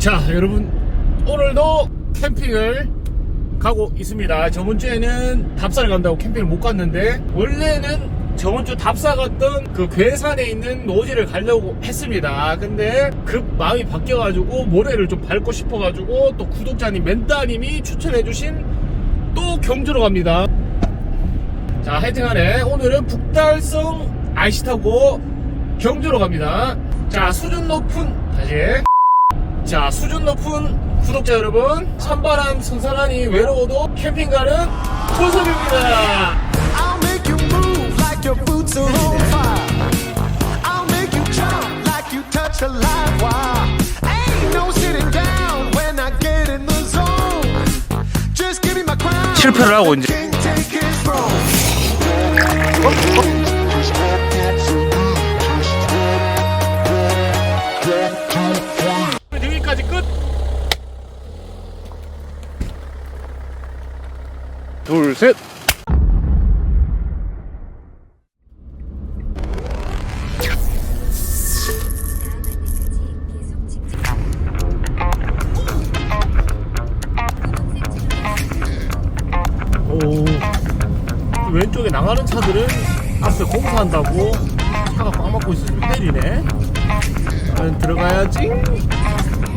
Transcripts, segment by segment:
자 여러분 오늘도 캠핑을 가고 있습니다. 저번 주에는 답사를 간다고 캠핑을 못 갔는데 원래는 저번 주 답사 갔던 그 괴산에 있는 노지를 가려고 했습니다. 근데 급 마음이 바뀌어가지고 모래를 좀 밟고 싶어가지고 또 구독자님 멘따님이 추천해주신 또 경주로 갑니다. 자 하여튼간에 오늘은 북달성 IC 타고 경주로 갑니다. 자 수준 높은 다시 자 수준 높은 구독자 여러분 찬바람 선선하니 외로워도 캠핑 가는 호섭입니다. I'll make you move like your boots 둘 셋. 오. 왼쪽에 나가는 차들은 앞에 공사한다고 차가 꽉 막고 있어서 때리네. 들어가야지?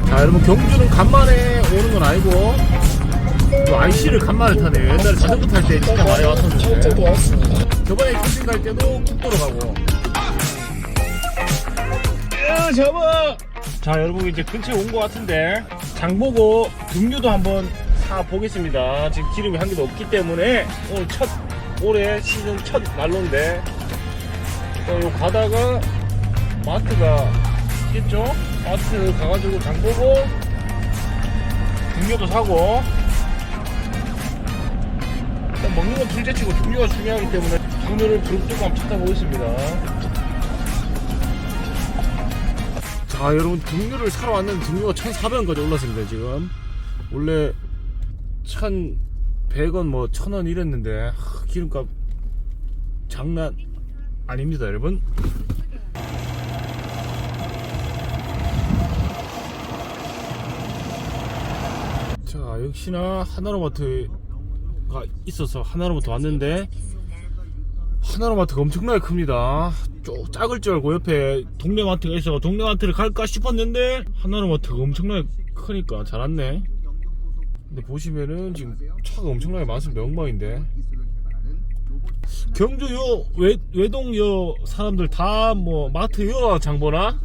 자 여러분 경주는 간만에 오는 건 아니고 또 IC를 간만에 타네요 옛날에 자전거 탈 때 진짜 많이 왔었는데. 저번에 캠핑 갈 때도 국도로 가고. 야 잡아 자 여러분 이제 근처에 온 것 같은데 장보고 등유도 한번 사 보겠습니다. 지금 기름이 한 개도 없기 때문에 오늘 첫 올해 시즌 첫 난로인데. 어, 요 가다가 마트가 있겠죠? 마트 가가지고 장 보고 등유도 사고 먹는 건 둘째치고 등유가 중요하기 때문에 그룹 조금 찾아보겠습니다. 자 여러분 등유를 사러 왔는데 등유가 1,400원까지 올랐습니다 지금. 원래 1,100원 뭐 1,000원 이랬는데 하, 기름값 장난 아닙니다 여러분. 자 역시나 하나로마트 가 있어서 하나로마트 왔는데 하나로마트가 엄청나게 큽니다. 쪼, 작을 줄 알고 옆에 동네 마트가 있어 동네 마트를 갈까 싶었는데 하나로마트가 엄청나게 크니까 잘 왔네. 근데 보시면은 지금 차가 엄청나게 많습니다. 엉망인데. 경주 요 외, 외동 요 사람들 다 뭐 마트 요 장보나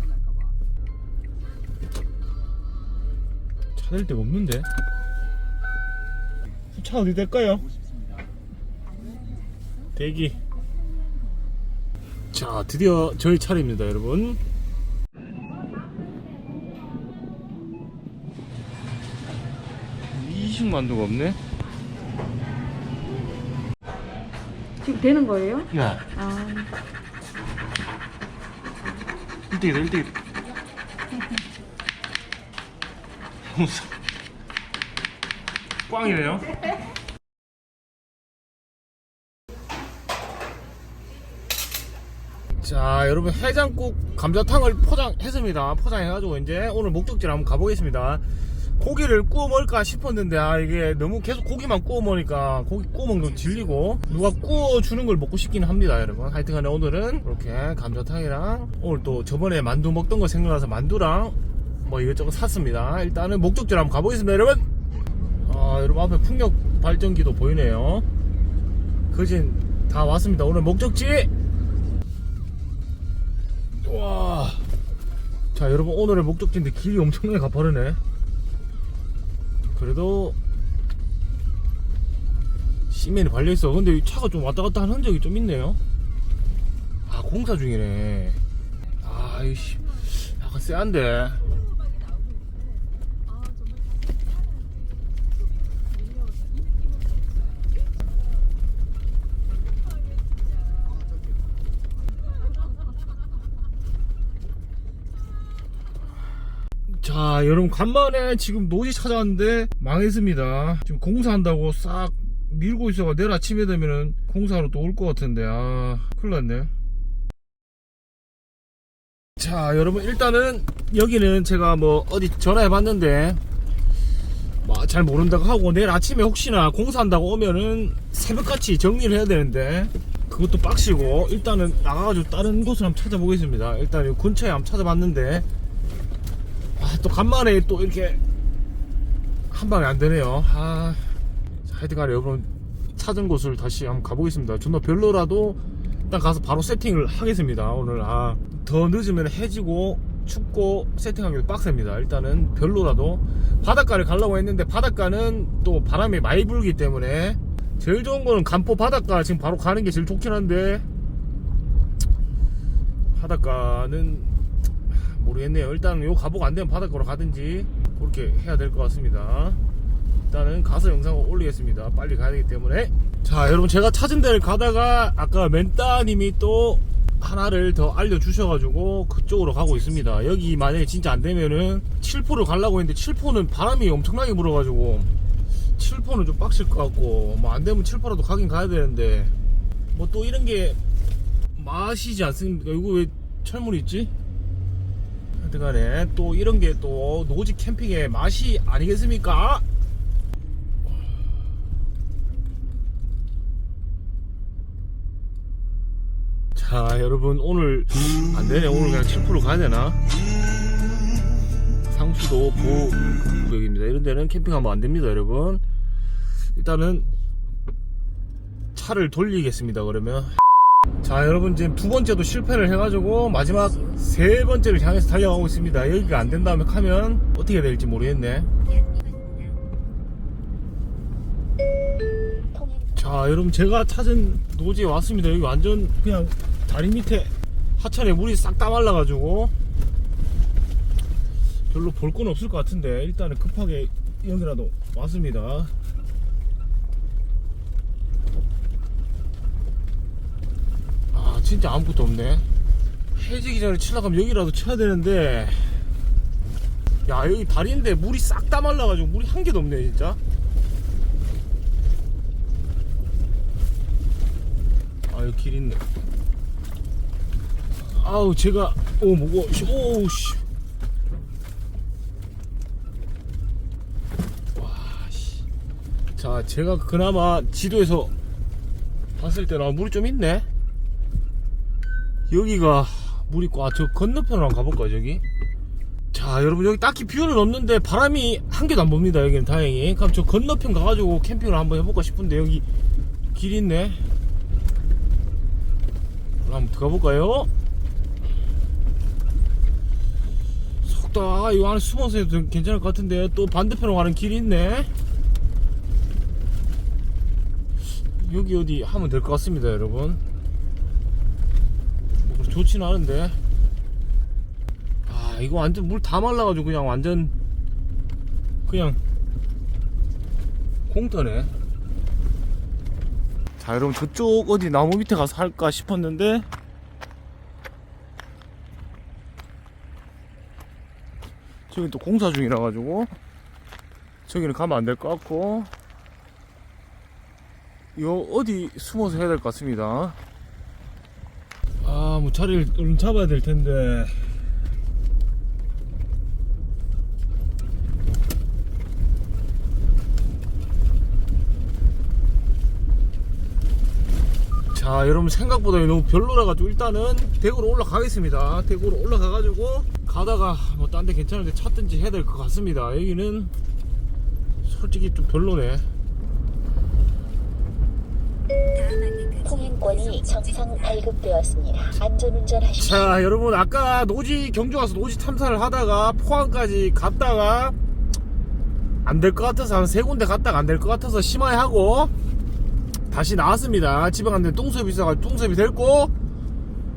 찾을 데가 없는데 차 어디 될까요? 대기. 자 드디어 저희 차례입니다 여러분. 이식 만두가 없네? 지금 되는 거예요? 야 아, 1대1 1대1 꽝이네요? 자 여러분 해장국 감자탕을 포장했습니다. 포장해가지고 이제 오늘 목적지를 한번 가보겠습니다. 고기를 구워 먹을까 싶었는데 아 이게 너무 계속 고기만 구워 먹으니까 고기 구워 먹는 거 질리고 누가 구워 주는 걸 먹고 싶기는 합니다 여러분. 하여튼간에 오늘은 이렇게 감자탕이랑 오늘 또 저번에 만두 먹던 거 생각나서 만두랑 뭐 이것저것 샀습니다. 일단은 목적지를 한번 가보겠습니다 여러분 아 여러분 앞에 풍력 발전기도 보이네요 그진 다 왔습니다 오늘 목적지 와. 자, 여러분 오늘의 목적지인데 길이 엄청나게 가파르네. 그래도 시멘이 발려 있어. 근데 이 차가 좀 왔다 갔다 하는 흔적이 좀 있네요. 아, 공사 중이네. 아, 이씨. 약간 쎄한데. 자 여러분 간만에 지금 노지 찾아왔는데 망했습니다. 지금 공사한다고 싹 밀고 있어가 내일 아침에 되면은 공사로 또 올 것 같은데 아 큰일 났네. 자 여러분 일단은 여기는 제가 뭐 어디 전화해 봤는데 뭐잘 모른다고 하고 내일 아침에 혹시나 공사한다고 오면은 새벽같이 정리를 해야 되는데 그것도 빡시고 일단은 나가가지고 다른 곳을 한번 찾아보겠습니다. 일단 이 근처에 한번 찾아봤는데 아, 또 간만에 또 이렇게 한 방에 안 되네요. 아 하여튼간에 여러분 찾은 곳을 다시 한번 가보겠습니다. 존나 별로라도 일단 가서 바로 세팅을 하겠습니다. 오늘 아 더 늦으면 해지고 춥고 세팅하기도 빡셉니다. 일단은 별로라도 바닷가를 가려고 했는데 바닷가는 또 바람이 많이 불기 때문에 제일 좋은 거는 간포 바닷가 지금 바로 가는 게 제일 좋긴 한데 바닷가는 모르겠네요. 일단 요 가보고 안 되면 바닷가로 가든지 그렇게 해야 될 것 같습니다. 일단은 가서 영상을 올리겠습니다. 빨리 가야 되기 때문에. 자 여러분 제가 찾은 데를 가다가 아까 멘따님이 또 하나를 더 알려주셔가지고 그쪽으로 가고 있습니다. 여기 만약에 진짜 안되면은 7포를 가려고 했는데 7포는 바람이 엄청나게 불어가지고 7포는 좀 빡칠 것 같고 뭐 안되면 7포라도 가긴 가야 되는데 뭐 또 이런 게 맛이지 않습니까? 이거 왜 철물이 있지? 하여튼간에 또 이런 게 또 노지 캠핑의 맛이 아니겠습니까? 자 여러분 오늘 안되네. 오늘 그냥 7% 가야 되나? 상수도 보구역입니다. 이런 데는 캠핑하면 안됩니다 여러분. 일단은 차를 돌리겠습니다 그러면 자 여러분 지금 두 번째도 실패를 해가지고 마지막 세 번째를 향해서 달려가고 있습니다. 여기가 안 된다면 하면 어떻게 될지 모르겠네. 자 여러분 제가 찾은 노지에 왔습니다. 여기 완전 그냥 다리 밑에 하천에 물이 싹 다 말라가지고 별로 볼 건 없을 것 같은데 일단은 급하게 여기라도 왔습니다 아 진짜 아무것도 없네. 해지기 전에 치려가면 여기라도 쳐야 되는데. 야 여기 다리인데 물이 싹 다 말라가지고 물이 한 개도 없네 진짜. 아 여기 길 있네. 아우 제가 오 뭐고 오우 씨. 와씨. 자 제가 그나마 지도에서 봤을 때는 아, 물이 좀 있네 여기가 물 있고 아저 건너편으로 한번 가볼까 저기? 자 여러분 여기 딱히 뷰는 없는데 바람이 한 개도 안 봅니다 여기는 다행히. 그럼 저 건너편 가가지고 캠핑을 한번 해볼까 싶은데 여기 길 있네. 그럼 한번 들어가 볼까요? 속다 이거 안에 숨어서 해도 괜찮을 것 같은데 또 반대편으로 가는 길이 있네. 여기 어디 하면 될 것 같습니다 여러분 좋지는 않은데. 아 이거 완전 물 다 말라가지고 그냥 완전 그냥 공터네. 자 여러분 저쪽 어디 나무 밑에 가서 할까 싶었는데. 저기 또 공사 중이라 가지고. 저기는 가면 안 될 것 같고. 이거 어디 숨어서 해야 될 것 같습니다 아뭐 자리를 얼른 잡아야 될 텐데. 자 여러분 생각보다 너무 별로라가지고 일단은 대구로 올라가겠습니다. 대구로 올라가가지고 가다가 뭐 딴 데 괜찮은데 찾든지 해야 될 것 같습니다. 여기는 솔직히 좀 별로네 통행권이 정상 발급되었습니다. 안전운전 하십시오. 자 여러분 아까 노지 경주 가서 노지 탐사를 하다가 포항까지 갔다가 안 될 것 같아서 한 세 군데 갔다가 안 될 것 같아서 심하게 하고 다시 나왔습니다 집에 갔는데 똥수업이 있어가지고 똥수업이 됐고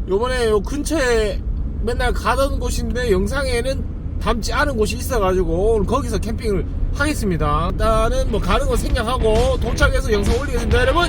요번에 요 근처에 맨날 가던 곳인데 영상에는 담지 않은 곳이 있어가지고 오늘 거기서 캠핑을 하겠습니다 일단은 뭐 가는 거 생략하고 도착해서 영상 올리겠습니다 여러분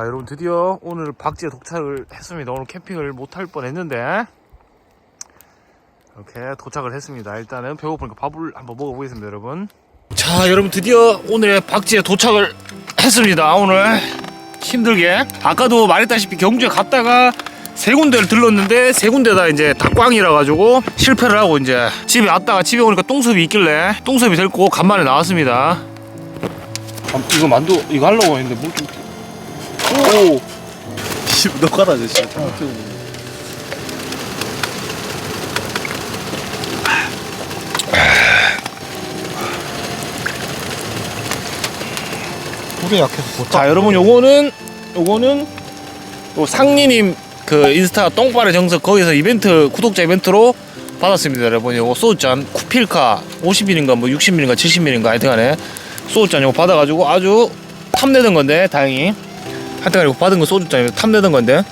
자 여러분 드디어 오늘 박지에 도착을 했습니다. 오늘 캠핑을 못할 뻔 했는데. 이렇게 도착을 했습니다. 일단은 배고프니까 밥을 한번 먹어보겠습니다 여러분. 자 여러분 드디어 오늘 박지에 도착을 했습니다. 오늘 힘들게. 아까도 말했다시피 경주에 갔다가 세 군데를 들렀는데 세 군데 다 이제 다 꽝이라 가지고 실패를 하고 이제 집에 왔다가 집에 오니까 똥섭이 있길래 똥섭이 데리고 간만에 나왔습니다. 이거 만두 이거 하려고 했는데 물좀 오너 가다 진짜 불이 약해서 못 자 여러분 요거는 요거는 요 상리님 그 인스타 똥파의 정석 거기서 이벤트 구독자 이벤트로 받았습니다 여러분 요거 소주잔 쿠필카 50ml인가 뭐 60ml인가 70ml인가 하여튼간에 소주잔 요거 받아가지고 아주 탐내던 건데 다행히 하여튼간에 이거 받은 거 소주잔이 탐내던 건데.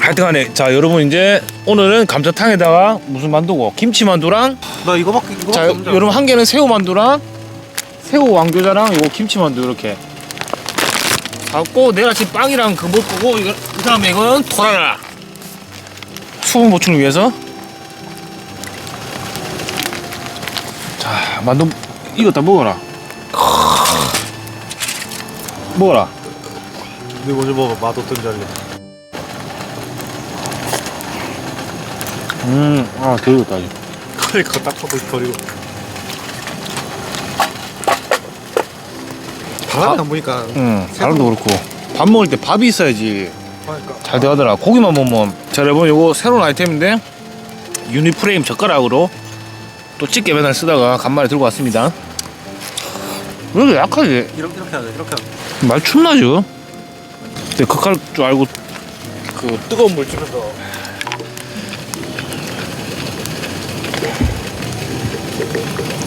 하여튼 간에 자 여러분 이제 오늘은 감자탕에다가 무슨 만두고? 김치 만두랑 나 이거밖에 이거밖에 자 없는데. 여러분 한 개는 새우 만두랑 새우 왕교자랑 요거 김치 만두 이렇게. 갖고 내일 아침 빵이랑 그거 먹고 이거 그 다음에 이거는 토라라. 수분 보충을 위해서. 자 만두 이거 다 먹어라 먹어라. 네 먼저 먹어. 맛없던 잘래 음아 더 익었다 아직 그러니까 딱 하고 버리고. 바람이 안 보니까 응 바람도 그렇고. 밥 먹을 때 밥이 있어야지. 그러니까. 잘 되더라. 고기만 먹으면. 자, 여러분, 요거 새로운 아이템인데, 유니프레임 젓가락으로 또 집게 맨날 쓰다가 간만에 들고 왔습니다. 왜 이렇게 약하지? 이렇게 이렇게 하자 이렇게 하자 말 춥나죠? 근데 극할 줄 알고, 그, 뜨거운 물 주면서.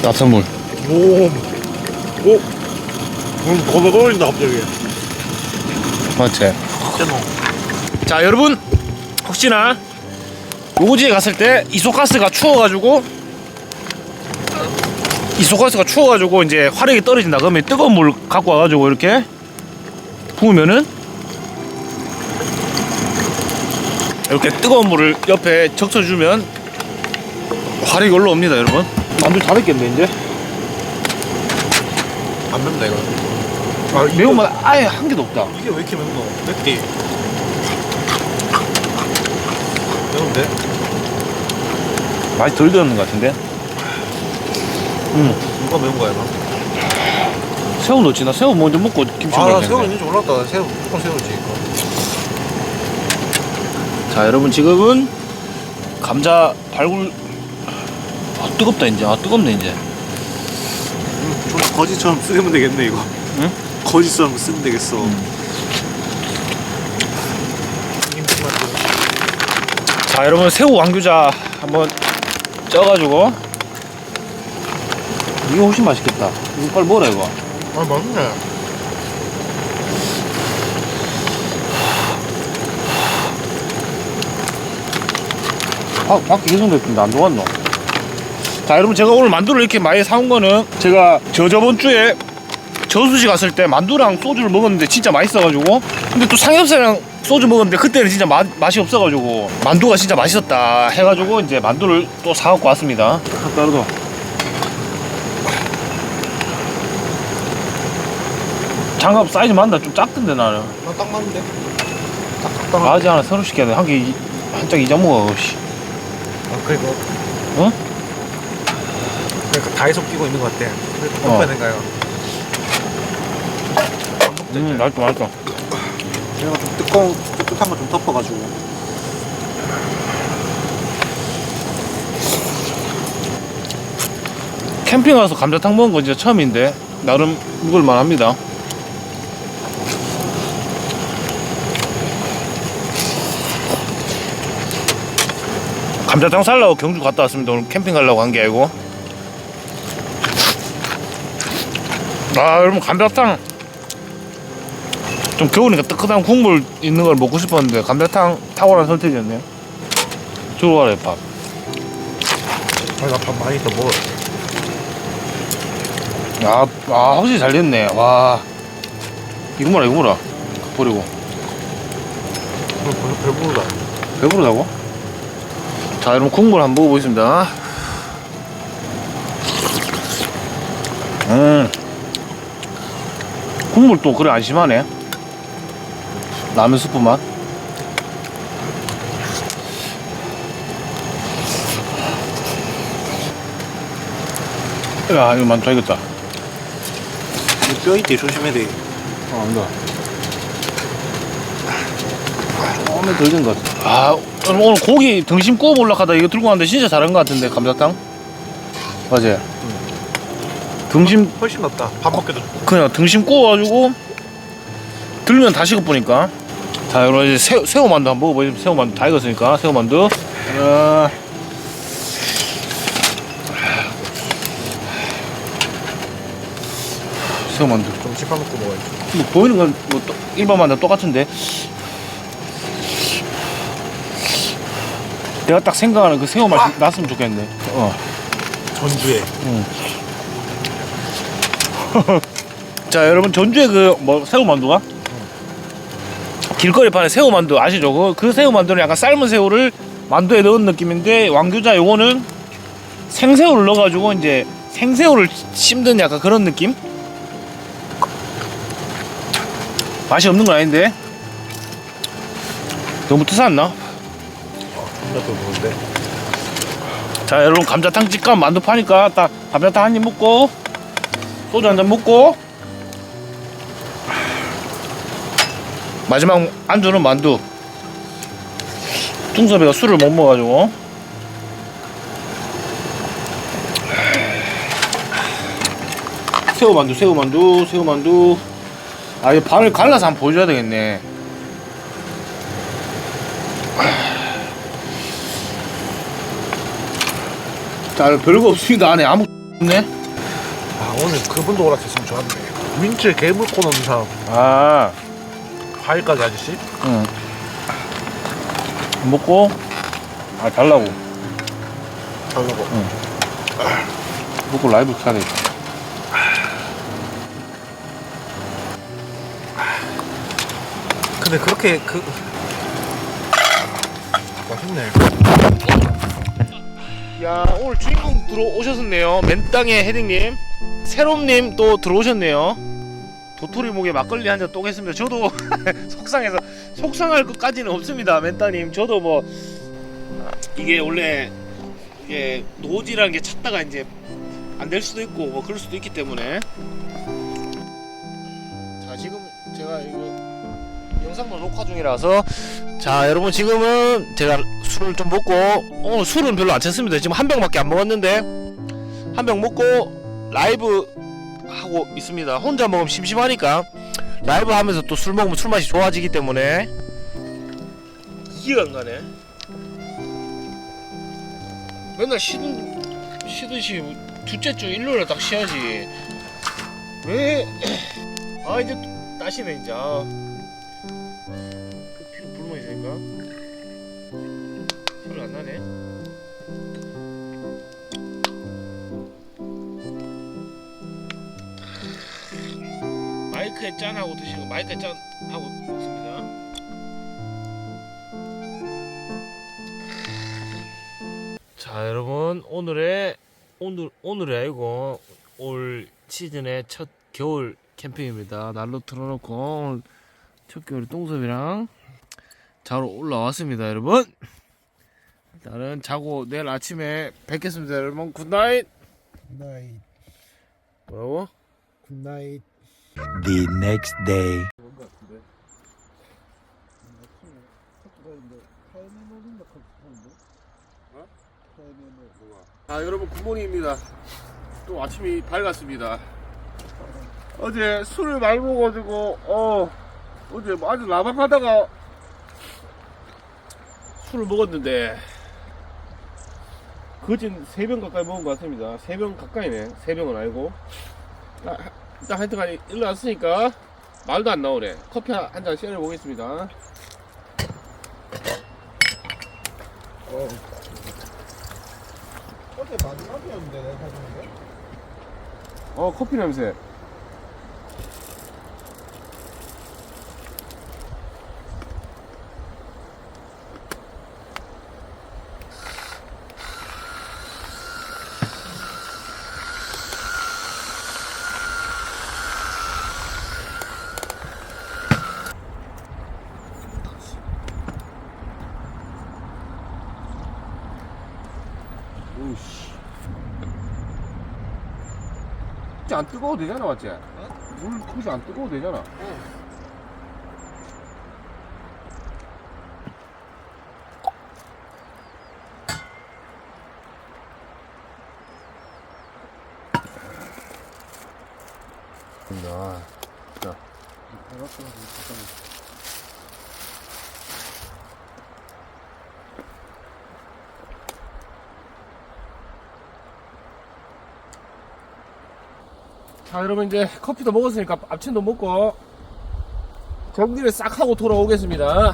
납산물. 오, 오, 음, 겁에 걸린다 갑자기. 맞지? 자 여러분 혹시나 요거지에 갔을 때 이소가스가 추워가지고 이소가스가 추워가지고 이제 화력이 떨어진다 그러면 뜨거운 물 갖고 와가지고 이렇게 부으면은 이렇게 뜨거운 물을 옆에 적셔주면 화력이 올라옵니다 여러분 만두 다 됐겠네 이제 안 맵다 이거. 아, 매운맛 아예 한 개도 없다 이게 왜 이렇게 맵노? 맵디. 매운데? 맛이 덜 들었는 것 같은데 누가 매운 거야 나? 새우 넣지 나 새우 먼저 먹고 김치 아, 나 먹겠는데 새우 있는 줄 몰랐다. 나 새우 무조건 새우지. 이거. 자 여러분 지금은 감자 발굴 아 뜨겁다 이제 아 뜨겁네 이제 음, 좀 거지처럼 쓰면 되겠네 이거. 응? 거지처럼 쓰면 되겠어. 자 여러분 새우 왕규자 한번 쪄가지고 이게 훨씬 맛있겠다 이거 빨리 먹어라 이거 아 맛있네. 아, 밖에 계속 냈는데 안 녹았노? 자 여러분 제가 오늘 만두를 이렇게 많이 사온 거는 제가 저 저번 주에 저수지 갔을 때 만두랑 소주를 먹었는데 진짜 맛있어가지고 근데 또 삼겹살이랑 소주 먹었는데 그때는 진짜 맛, 맛이 없어가지고 만두가 진짜 맛있었다 해가지고 이제 만두를 또 사갖고 왔습니다. 따로도 장갑 사이즈 맞나? 좀 작던데 나는 나딱 맞는데. 딱 적당한. 바지 하나 새로 시켜야 돼 한개 한짝 이자 먹어 씨. 아 그리고. 어? 그러니까 다이소 끼고 있는 것 같아. 그래서 어. 먹어야 된가요? 음 맛있다 맛있다 제가 좀 뜨거운 뜨뜻한 거 좀 덮어가지고. 캠핑 와서 감자탕 먹은 건 진짜 처음인데 나름 먹을만 합니다 감자탕 살라고 경주 갔다 왔습니다 오늘 캠핑 가려고 한 게 아니고 아 여러분 감자탕 좀 겨우니까 뜨끈한 국물 있는 걸 먹고 싶었는데 감자탕 탁월한 선택이었네요 들어가래 밥 아, 나밥 많이 더 먹어. 아, 아 확실히 잘 됐네. 와. 이거 뭐라 이거 뭐라. 버리고. 배부르다. 배부르다고? 자, 여러분 국물 한번 먹어보겠습니다. 음. 국물 또 그래 안심하네. 라면 스프 맛. 야, 이거 많다 이겼다. 뼈 있대 조심해야 돼. 어, 안다. 조금만 덜된것 같아. 아, 여러분, 오늘 고기 등심 구워 보려고 하다 이거 들고 왔는데 진짜 잘한 것 같은데, 감자탕? 맞아요. 등심, 훨씬 낫다. 밥 먹기도 좋고. 그냥 등심 구워가지고, 들면 다 식어보니까. 자, 여러분, 이제 새우, 새우만두 한번 먹어보죠. 새우만두 다 익었으니까, 새우만두. 아. 새우만두. 좀 씹어 먹고 먹어야지. 뭐 보이는 건뭐 일반 만두 똑같은데 내가 딱 생각하는 그 새우 맛이 났으면 좋겠네. 어. 전주에. 자 여러분 전주에 그 뭐 새우 만두가 길거리 파는 새우 만두 아시죠? 그, 그 새우 만두는 약간 삶은 새우를 만두에 넣은 느낌인데 왕규자 요거는 생새우를 넣어가지고 이제 생새우를 씹는 약간 그런 느낌? 맛이 없는 건 아닌데 너무 트사않나? 나도 먹는데. 자 여러분 감자탕 집가 만두 파니까 딱 감자탕 한 입 먹고 소주 한 잔 먹고. 마지막 안주는 만두. 뚱섭이가 술을 못 먹어가지고. 새우만두 새우만두 새우만두. 아 이거 반을 갈라서 한번 보여줘야 되겠네 자 별거 없습니다 안에 아무 없네 아 오늘 그분도 오락했으면 좋았네. 민트 개불 코너는 사람. 아 과일까지 아저씨? 응. 먹고 아 달라고 잘라고. 먹고 라이브 켜야 되겠다 근데 그렇게 그 맛있네. 야 오늘 주인공 들어오셨네요. 맨땅의 헤딩님. 새롬님 또 들어오셨네요. 도토리 목에 막걸리 한 잔 또 했습니다. 저도 속상해서 속상할 것까지는 없습니다 맨땅님. 저도 뭐 이게 원래 이게 노지라는 게 찾다가 이제 안 될 수도 있고 뭐 그럴 수도 있기 때문에. 자 지금 제가 이거 영상도 녹화 중이라서 자 여러분 지금은 제가 술을 좀 먹고 오늘 술은 별로 안 챘습니다. 지금 한 병밖에 안 먹었는데 한 병 먹고 라이브 하고 있습니다. 혼자 먹으면 심심하니까. 라이브 하면서 또 술 먹으면 술 맛이 좋아지기 때문에. 이해가 안 가네. 맨날 쉬는 쉬듯이 둘째 주 일요일에 딱 쉬어야지. 왜? 아 이제 따시네 이제 마이크에 짠 하고 드시고 마이크에 짠 하고 먹습니다. 자 여러분 오늘의 오늘 오늘이 아니고 올 시즌의 첫 겨울 캠핑입니다. 난로 틀어놓고 오늘 첫 겨울에 똥섭이랑 자러 올라왔습니다, 여러분. 일단은 자고 내일 아침에 뵙겠습니다, 여러분. 굿나잇. 굿나잇. 뭐라고? 굿나잇. The next day. 아 여러분 굿모닝입니다. 또 아침이 밝았습니다. 어제 술을 많이 먹어가지고 어 어제 뭐 아주 라밥하다가 술을 먹었는데 거진 3병 가까이 먹은 것 같습니다. 3병 가까이네. 3병은 아니고. 아, 일단 하여튼간 일어났으니까 말도 안 나오네. 커피 한 잔 시원해 보겠습니다. 어제 마지막이었는데 내가 사주는 게? 어 커피 냄새 굳이 안 뜨거워도 되잖아 맞지? 물 굳이 안 뜨거워도 되잖아. 나, 자, 자 여러분 이제 커피도 먹었으니까 아침도 먹고 정리를 싹 하고 돌아오겠습니다